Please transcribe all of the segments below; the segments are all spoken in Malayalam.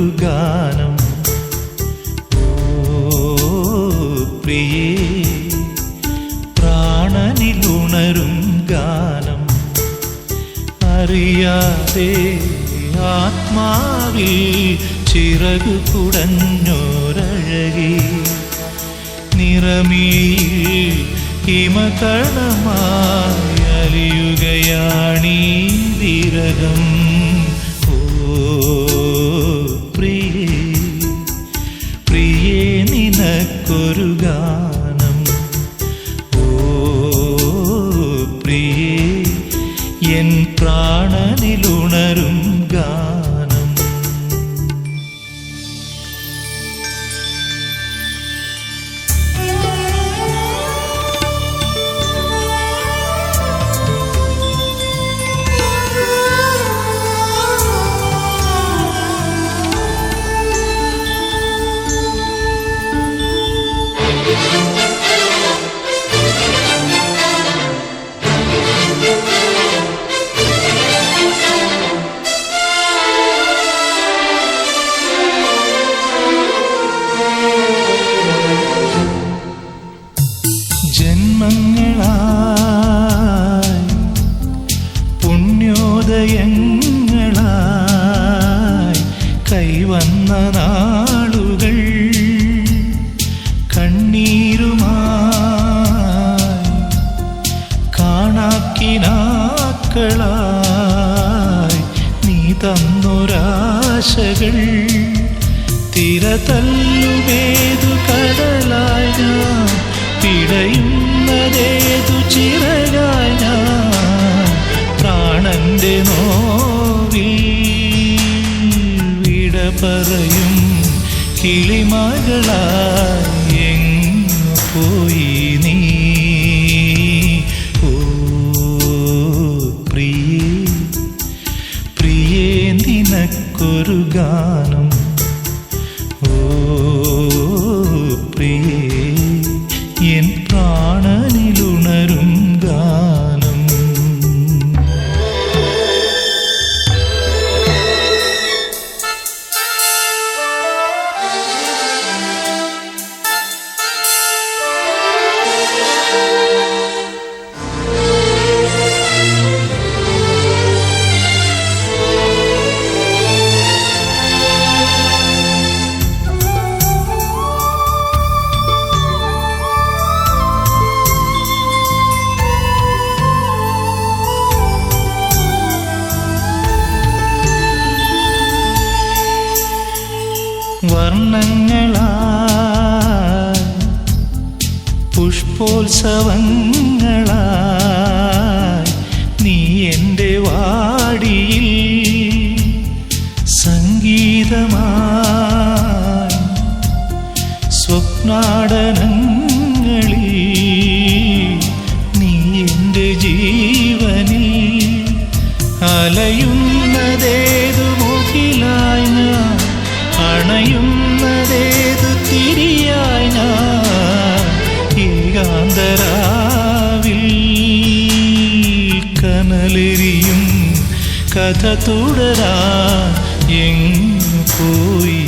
ഒരു ഗാനം. ഓ പ്രിയേ പ്രാണനിലുണരും ഗാനം. അറിയാതെ ആത്മാവിൽ ചിറകു കുടഞ്ഞോരഴകി. നിറമീ ഹിമകണമായലിയുകയാണീ വിരകം cry. പുണ്യോദയങ്ങളായി കൈവന്ന നാളുകൾ കണ്ണീരുമായി കാണാക്കിനാക്കളായി നീ തന്നൊരാശകൾ തിര കടലായി ഞാൻ പ്രാണന്റെ നോവിൽ വിട പറയും. കിളിമകളായി പോയി നീ? ഓ പ്രിയേ പ്രിയേ നിനക്കൊരു ഗാനം വർണങ്ങളായി പുഷ്പോത്സവങ്ങളായി നീ എന്റെ വാടിയിൽ സംഗീതമായി സ്വപ്നാടനങ്ങളിൽ നീ എന്റെ ജീവനിൽ അലയുന്നതേതു ഏകാന്തരാവിൽ കനലെരിയും കഥ തുടരാ എങ്ങു പോയി?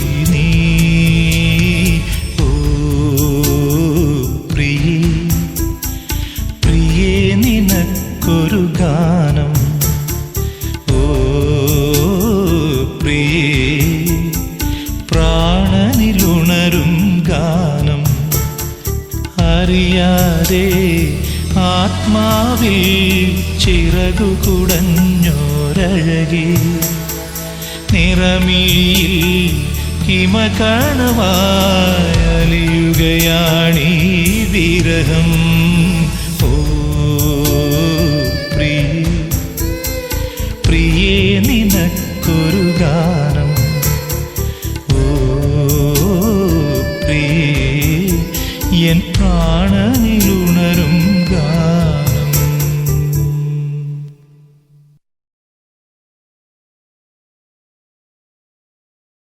അറിയാതെ ആത്മാവിൽ ചിറകു കുടഞ്ഞോരഴകി. നിറമിയിൽ ഹിമകണമായി അലിയുകയാണീ വിരഹം. ഓ പ്രിയ പ്രിയേ നിനക്കൊരു ഗാനം പ്രിയേ എൻ പ്രാണനിലുണരും ഗാനം